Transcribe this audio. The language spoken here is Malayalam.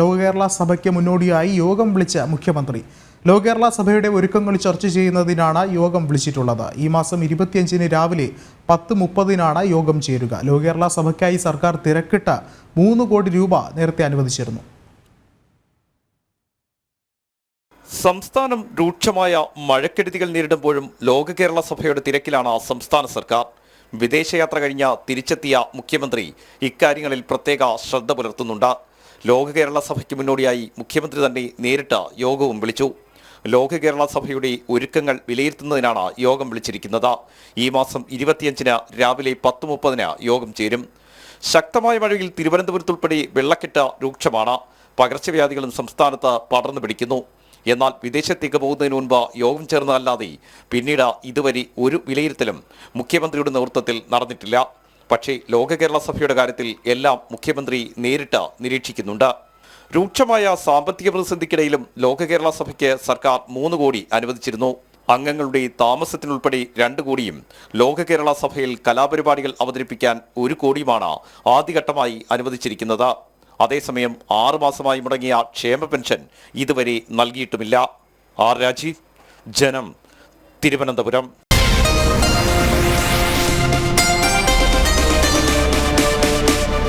ലോകകേരള സഭയ്ക്ക് മുന്നോടിയായി യോഗം വിളിച്ച മുഖ്യമന്ത്രി. ലോകകേരള സഭയുടെ ഒരുക്കങ്ങൾ ചർച്ച ചെയ്യുന്നതിനാണ് യോഗം വിളിച്ചിട്ടുള്ളത്. ഈ മാസം ഇരുപത്തിയഞ്ചിന് രാവിലെ പത്ത് മുപ്പതിനാണ് യോഗം ചേരുക. ലോകകേരള സഭയ്ക്കായി സർക്കാർ തിരക്കിട്ട മൂന്ന് കോടി രൂപ നേരത്തെ അനുവദിച്ചിരുന്നു. സംസ്ഥാനം രൂക്ഷമായ മഴക്കെടുതികൾ നേരിടുമ്പോഴും ലോക കേരള സഭയുടെ തിരക്കിലാണ് സംസ്ഥാന സർക്കാർ. വിദേശയാത്ര കഴിഞ്ഞ തിരിച്ചെത്തിയ മുഖ്യമന്ത്രി ഇക്കാര്യങ്ങളിൽ പ്രത്യേക ശ്രദ്ധ പുലർത്തുന്നുണ്ട്. ലോക കേരള സഭയ്ക്ക് മുന്നോടിയായി മുഖ്യമന്ത്രി തന്നെ നേരിട്ട് യോഗവും വിളിച്ചു. ലോക കേരള സഭയുടെ ഒരുക്കങ്ങൾ വിലയിരുത്തുന്നതിനാണ് യോഗം വിളിച്ചിരിക്കുന്നത്. ഈ മാസം ഇരുപത്തിയഞ്ചിന് രാവിലെ പത്ത് മുപ്പതിന് യോഗം ചേരും. ശക്തമായ മഴയിൽ തിരുവനന്തപുരത്തുൾപ്പെടെ വെള്ളക്കെട്ട് രൂക്ഷമാണ്. പകർച്ചവ്യാധികളും സംസ്ഥാനത്ത് പടർന്നു പിടിക്കുന്നു. എന്നാൽ വിദേശത്തേക്ക് പോകുന്നതിന് മുൻപ് യോഗം ചേർന്നതല്ലാതെ പിന്നീട് ഇതുവരെ ഒരു വിലയിരുത്തലും മുഖ്യമന്ത്രിയുടെ നേതൃത്വത്തിൽ നടന്നിട്ടില്ല. പക്ഷേ ലോക കേരള സഭയുടെ കാര്യത്തിൽ എല്ലാം മുഖ്യമന്ത്രി നേരിട്ട് നിരീക്ഷിക്കുന്നുണ്ട്. രൂക്ഷമായ സാമ്പത്തിക പ്രതിസന്ധിക്കിടയിലും ലോക കേരള സഭയ്ക്ക് സർക്കാർ മൂന്ന് കോടി അനുവദിച്ചിരുന്നു. അംഗങ്ങളുടെ താമസത്തിനുൾപ്പെടെ രണ്ട് കോടിയും ലോക കേരള സഭയിൽ കലാപരിപാടികൾ അവതരിപ്പിക്കാൻ ഒരു കോടിയുമാണ് ആദ്യഘട്ടമായി അനുവദിച്ചിരിക്കുന്നത്. അതേസമയം ആറു മാസമായി മുടങ്ങിയ ക്ഷേമ പെൻഷൻ ഇതുവരെ നൽകിയിട്ടുമില്ല. ആർ രാജീവ് ജനം തിരുവനന്തപുരം.